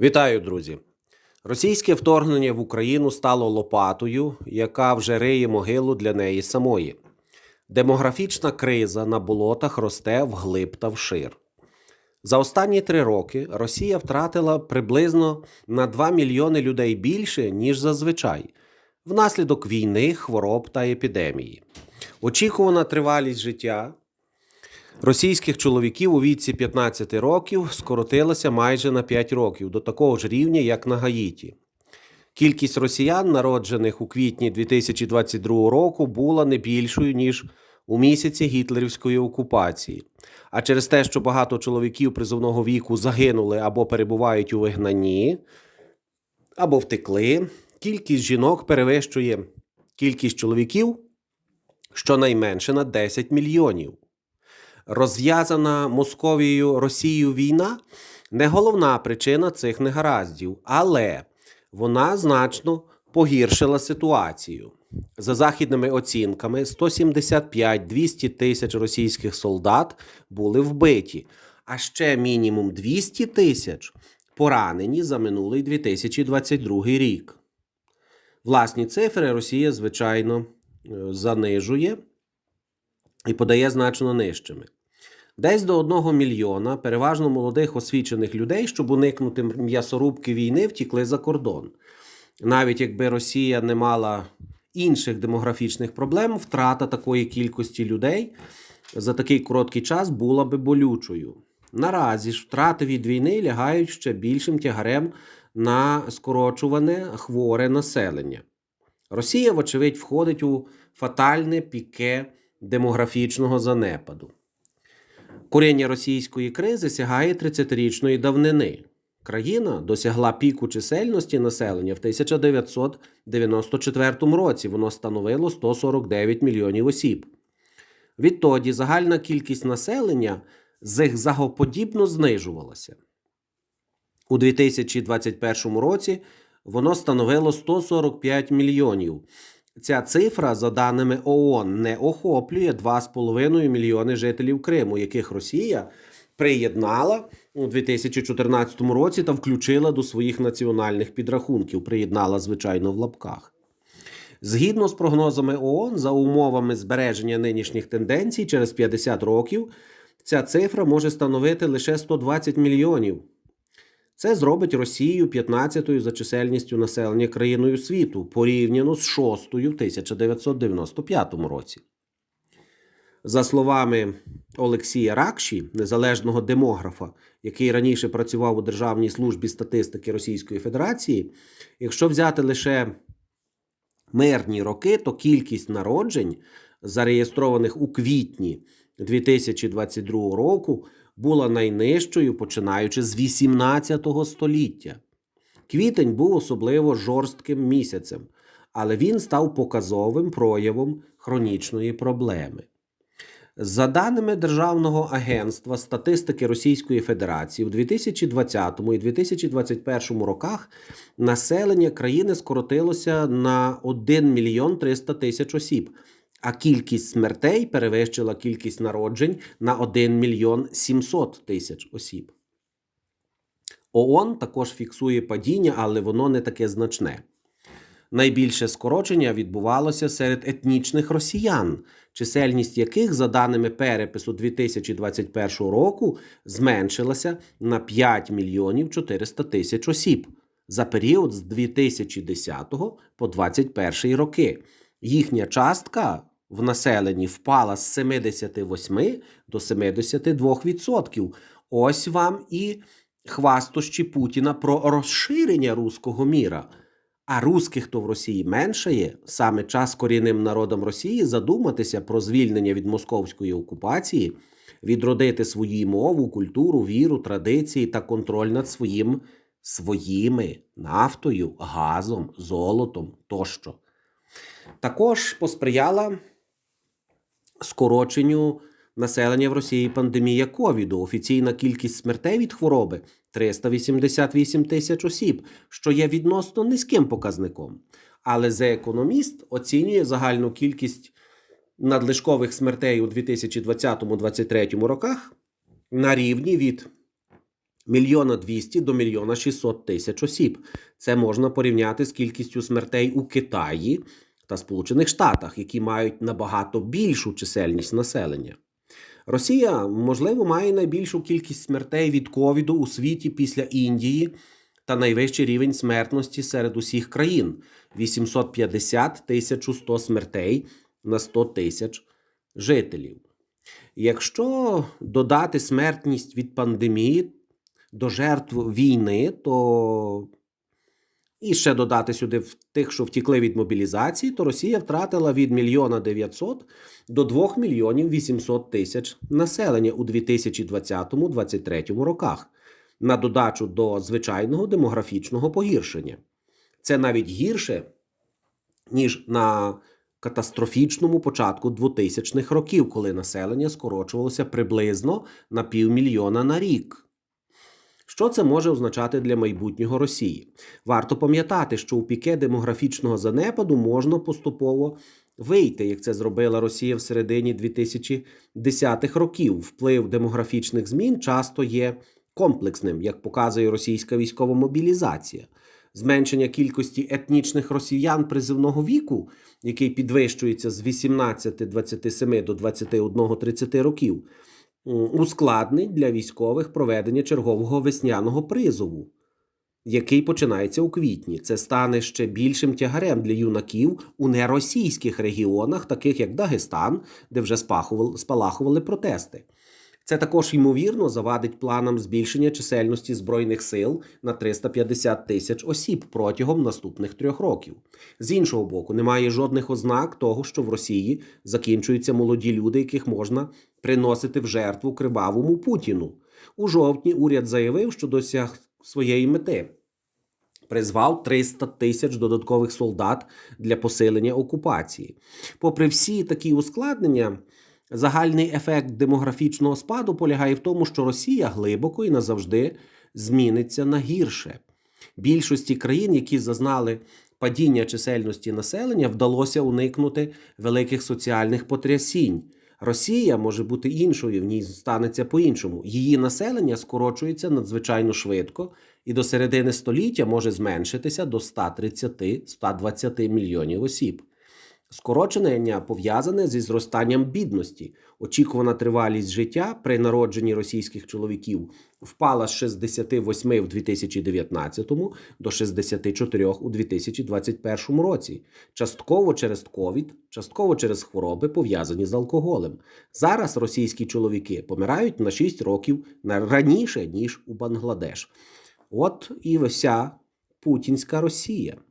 Вітаю, друзі! Російське вторгнення в Україну стало лопатою, яка вже риє могилу для неї самої. Демографічна криза на болотах росте вглиб та вшир. За останні три роки Росія втратила приблизно на 2 мільйони людей більше, ніж зазвичай, внаслідок війни, хвороб та епідемії. Очікувана тривалість життя російських чоловіків у віці 15 років скоротилася майже на 5 років до такого ж рівня, як на Гаїті. Кількість росіян, народжених у квітні 2022 року, була не більшою ніж у місяці гітлерівської окупації. А через те, що багато чоловіків призовного віку загинули або перебувають у вигнанні, або втекли, кількість жінок перевищує кількість чоловіків щонайменше на 10 мільйонів. Розв'язана Московією Росією війна не головна причина цих негараздів, але вона значно погіршила ситуацію. За західними оцінками, 175-200 тисяч російських солдат були вбиті, а ще мінімум 200 тисяч поранені за минулий 2022 рік. Власні цифри Росія, звичайно, е, занижує і подає значно нижчими. Десь до одного мільйона переважно молодих освічених людей, щоб уникнути м'ясорубки війни, втікли за кордон. Навіть якби Росія не мала інших демографічних проблем, втрата такої кількості людей за такий короткий час була би болючою. Наразі ж втрати від війни лягають ще більшим тягарем на скорочуване хворе населення. Росія, вочевидь, входить у фатальне піке демографічного занепаду. Коріння російської кризи сягає 30-річної давнини. Країна досягла піку чисельності населення в 1994 році. Воно становило 149 мільйонів осіб. Відтоді загальна кількість населення зигзагоподібно знижувалася. У 2021 році воно становило 145 мільйонів. Ця цифра, за даними ООН, не охоплює 2,5 мільйони жителів Криму, яких Росія приєднала у 2014 році та включила до своїх національних підрахунків. Приєднала, звичайно, в лапках. Згідно з прогнозами ООН, за умовами збереження нинішніх тенденцій, через 50 років ця цифра може становити лише 120 мільйонів. Це зробить Росію 15-ю за чисельністю населення країною світу порівняно з 6-ю в 1995 році. За словами Олексія Ракші, незалежного демографа, який раніше працював у Державній службі статистики Російської Федерації, якщо взяти лише мирні роки, то кількість народжень, зареєстрованих у квітні 2022 року, була найнижчою починаючи з 18 століття. Квітень був особливо жорстким місяцем, але він став показовим проявом хронічної проблеми. За даними Державного агентства статистики Російської Федерації, у 2020 і 2021 роках населення країни скоротилося на 1 мільйон 300 тисяч осіб, а кількість смертей перевищила кількість народжень на 1 мільйон 700 тисяч осіб. ООН також фіксує падіння, але воно не таке значне. Найбільше скорочення відбувалося серед етнічних росіян, чисельність яких, за даними перепису 2021 року, зменшилася на 5 мільйонів 400 тисяч осіб за період з 2010 по 2021 роки. Їхня частка в населенні впала з 78 до 72%. Ось вам і хвастощі Путіна про розширення руського міра. А русських то в Росії меншає, саме час корінним народам Росії задуматися про звільнення від московської окупації, відродити свою мову, культуру, віру, традиції та контроль над своїм своїми нафтою, газом, золотом тощо. Також посприяла скороченню населення в Росії пандемія ковіду. Офіційна кількість смертей від хвороби 388 тисяч осіб, що є відносно низьким показником. Але за економіст оцінює загальну кількість надлишкових смертей у 2020-2023 роках на рівні від мільйона 200 до мільйона 600 тисяч осіб. Це можна порівняти з кількістю смертей у Китаї та Сполучених Штатах, які мають набагато більшу чисельність населення. Росія, можливо, має найбільшу кількість смертей від ковіду у світі після Індії та найвищий рівень смертності серед усіх країн 850 1100 смертей на 100 тисяч жителів. Якщо додати смертність від пандемії до жертв війни, то і ще додати сюди в тих, що втікли від мобілізації, то Росія втратила від мільйона 900 до 2 мільйонів 800 тисяч населення у 2020-2023 роках на додачу до звичайного демографічного погіршення. Це навіть гірше, ніж на катастрофічному початку 2000-х років, коли населення скорочувалося приблизно на півмільйона на рік. Що це може означати для майбутнього Росії? Варто пам'ятати, що у піке демографічного занепаду можна поступово вийти, як це зробила Росія в середині 2010-х років. Вплив демографічних змін часто є комплексним, як показує російська військова мобілізація. Зменшення кількості етнічних росіян призивного віку, який підвищується з 18-27 до 21-30 років, ускладнить для військових проведення чергового весняного призову, який починається у квітні. Це стане ще більшим тягарем для юнаків у неросійських регіонах, таких як Дагестан, де вже спалахували протести. Це також ймовірно завадить планам збільшення чисельності збройних сил на 350 тисяч осіб протягом наступних трьох років. З іншого боку, немає жодних ознак того, що в Росії закінчуються молоді люди, яких можна приносити в жертву кривавому Путіну. У жовтні уряд заявив, що досяг своєї мети. Призвав 300 тисяч додаткових солдат для посилення окупації. Попри всі такі ускладнення, Загальний ефект демографічного спаду полягає в тому, що Росія глибоко і назавжди зміниться на гірше. Більшості країн, які зазнали падіння чисельності населення, вдалося уникнути великих соціальних потрясінь. Росія може бути іншою, в ній станеться по-іншому. Її населення скорочується надзвичайно швидко і до середини століття може зменшитися до 130-120 мільйонів осіб. Скорочення пов'язане зі зростанням бідності. Очікувана тривалість життя при народженні російських чоловіків впала з 68 в 2019 до 64 у 2021 році. Частково через ковід, частково через хвороби, пов'язані з алкоголем. Зараз російські чоловіки помирають на 6 років раніше ніж у Бангладеш. От і вся путінська Росія.